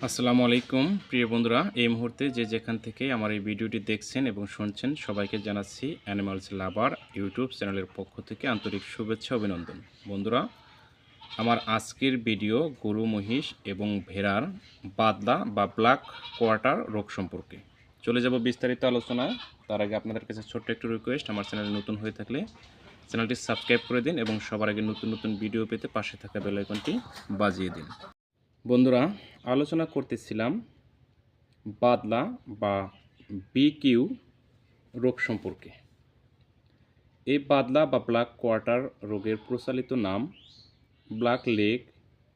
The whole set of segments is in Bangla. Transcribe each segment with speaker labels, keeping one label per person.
Speaker 1: আসসালামু আলাইকুম, প্রিয় বন্ধুরা। এই মুহূর্তে যে যেখান থেকে আমার এই ভিডিওটি দেখছেন এবং শুনছেন, সবাইকে জানাচ্ছি অ্যানিমালস লাভার ইউটিউব চ্যানেলের পক্ষ থেকে আন্তরিক শুভেচ্ছা, অভিনন্দন। বন্ধুরা, আমার আজকের ভিডিও গরু, মহিষ এবং ভেড়ার বাদলা বা ব্ল্যাক কোয়ার্টার রোগ সম্পর্কে। চলে যাব বিস্তারিত আলোচনায়। তার আগে আপনাদের কাছে ছোট্ট একটু রিকোয়েস্ট আমার চ্যানেল নতুন হয়ে থাকলে চ্যানেলটি সাবস্ক্রাইব করে দিন এবং সবার আগে নতুন নতুন ভিডিও পেতে পাশে থাকা বেল আইকনটি বাজিয়ে দিন। বন্ধুরা, আলোচনা করতেছিলাম বাদলা বা বিকিউ রোগ সম্পর্কে। এই বাদলা বা ব্ল্যাক কোয়ার্টার রোগের প্রচলিত নাম black leg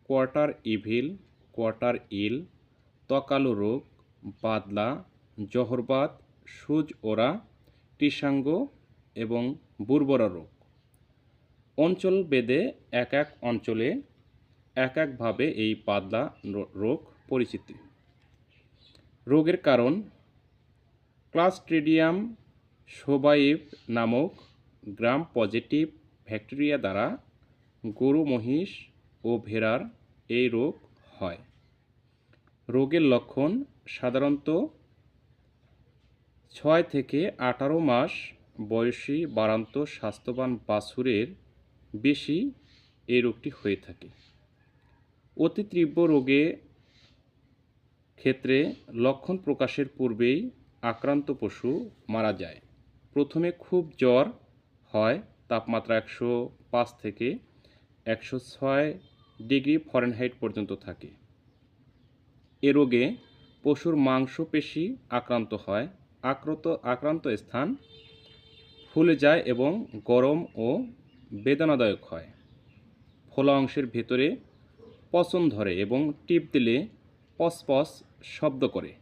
Speaker 1: quarter evil, quarter ill তকালু রোগ, বাদলা, জহরবাদ, সুজ ওরা, টিসাঙ্গ এবং বুর্বরা রোগ। অঞ্চল বেদে এক এক অঞ্চলে এক একভাবে এই পাতলা রোগ পরিচিত। রোগের কারণ ক্লাস্ট্রিডিয়াম সোবাইভ নামক গ্রাম পজিটিভ ব্যাকটেরিয়া দ্বারা গরু, মহিষ ও ভেড়ার এই রোগ হয়। রোগের লক্ষণ সাধারণত ছয় থেকে আঠারো মাস বয়সী বারান্ত স্বাস্থ্যবান বাছুরের বেশি এই রোগটি হয়ে থাকে। অতি তীব্র রোগে ক্ষেত্রে লক্ষণ প্রকাশের পূর্বেই আক্রান্ত পশু মারা যায়। প্রথমে খুব জ্বর হয়, তাপমাত্রা একশো পাঁচ থেকে একশো ছয় ডিগ্রি ফরেনহাইট পর্যন্ত থাকে। এ রোগে পশুর মাংসপেশি আক্রান্ত হয়। আক্রান্ত আক্রান্ত স্থান ফুলে যায় এবং গরম ও বেদনাদায়ক হয়। ফোলা অংশের ভেতরে পচন ধরে এবং টিপ দিলে পসপস শব্দ করে।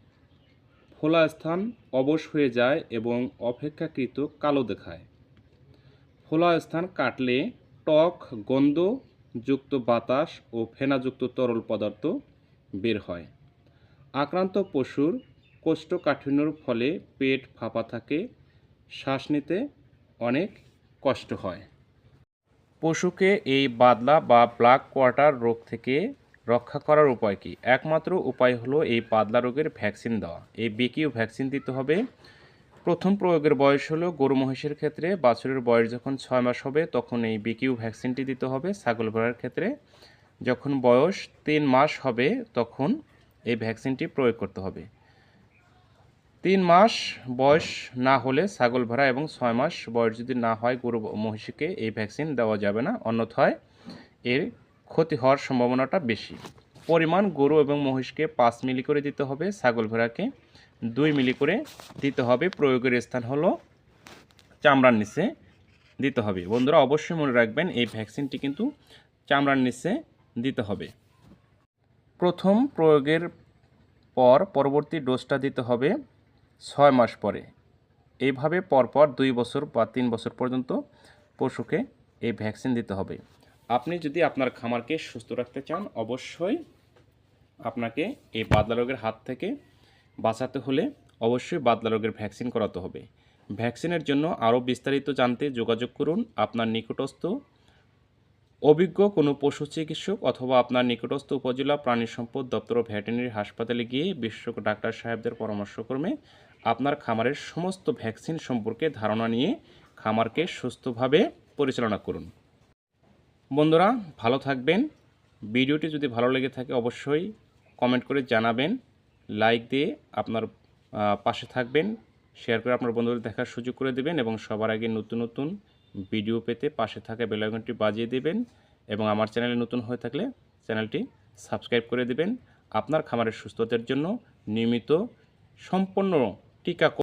Speaker 1: ফোলা স্থান অবশ হয়ে যায় এবং অপেক্ষাকৃত কালো দেখায়। ফোলা স্থান কাটলে টক গন্ধযুক্ত বাতাস ও ফেনাযুক্ত তরল পদার্থ বের হয়। আক্রান্ত পশুর কোষ্ঠকাঠিন্যর ফলে পেট ফাঁপা থাকে, শ্বাস নিতে অনেক কষ্ট হয়। পশুকে এই বাদলা বা ব্ল্যাক কোয়ার্টার রোগ থেকে রক্ষা করার উপায় কি? একমাত্র উপায় হলো এই বাদলা রোগের ভ্যাকসিন দেওয়া। এই বিকিউ ভ্যাকসিন দিতে হবে। প্রথম প্রয়োগের বয়স হলো গরু মহিষের ক্ষেত্রে, বাছুরের বয়স যখন ছয় মাস হবে তখন এই বিকিউ ভ্যাকসিনটি দিতে হবে ছাগল ভেড়ার ক্ষেত্রে। যখন বয়স তিন মাস হবে তখন এই ভ্যাকসিনটি প্রয়োগ করতে হবে। তিন মাস বয়স না হলে ছাগল ভেড়া এবং ছয় মাস বয়স যদি না হয়, গরু মহিষীকে এই ভ্যাকসিন দেওয়া যাবে না। অন্যথায় এর ক্ষতি হওয়ার সম্ভাবনাটা বেশি। পরিমাণ গরু এবং মহিষকে পাঁচ মিলি করে দিতে হবে, ছাগল ভেড়াকে দুই মিলি করে দিতে হবে। প্রয়োগের স্থান হলো চামড়ার নিচে দিতে হবে। বন্ধুরা, অবশ্যই মনে রাখবেন, এই ভ্যাকসিনটি কিন্তু চামড়ার নিচে দিতে হবে। প্রথম প্রয়োগের পর পরবর্তী ডোজটা দিতে হবে। ছয় মাস পরে। এইভাবে পরপর দুই বছর বা তিন বছর পর্যন্ত পশুকে এই ভ্যাকসিন দিতে হবে। আপনি যদি আপনার খামারকে সুস্থ রাখতে চান, অবশ্যই আপনাকে এই বাদলা রোগের হাত থেকে বাঁচাতে হলে অবশ্যই বাদলা রোগের ভ্যাকসিন করাতে হবে। ভ্যাকসিনের জন্য আরও বিস্তারিত জানতে যোগাযোগ করুন আপনার নিকটস্থ অভিজ্ঞ কোনো পশু চিকিৎসক অথবা আপনার নিকটস্থ উপজেলা প্রাণী সম্পদ দপ্তর ভেটেরিনারি হাসপাতালে গিয়ে বিশেষজ্ঞ ডাক্তার সাহেবদের পরামর্শক্রমে আপনার খামারের সমস্ত ভ্যাকসিন সম্পর্কে ধারণা নিয়ে খামারকে সুস্থভাবে পরিচালনা করুন। বন্ধুরা, ভালো থাকবেন। ভিডিওটি যদি ভালো লেগে থাকে অবশ্যই কমেন্ট করে জানাবেন, লাইক দিয়ে আপনার পাশে থাকবেন, শেয়ার করে আপনার বন্ধুদের দেখার সুযোগ করে দেবেন এবং সবার আগে নতুন নতুন ভিডিও পেতে পাশে থাকা বেলাইকনটি বাজিয়ে দিবেন এবং আমার চ্যানেলে নতুন হয়ে থাকলে চ্যানেলটি সাবস্ক্রাইব করে দিবেন। আপনার খামারের সুস্থতার জন্য নিয়মিত সম্পূর্ণ টিকা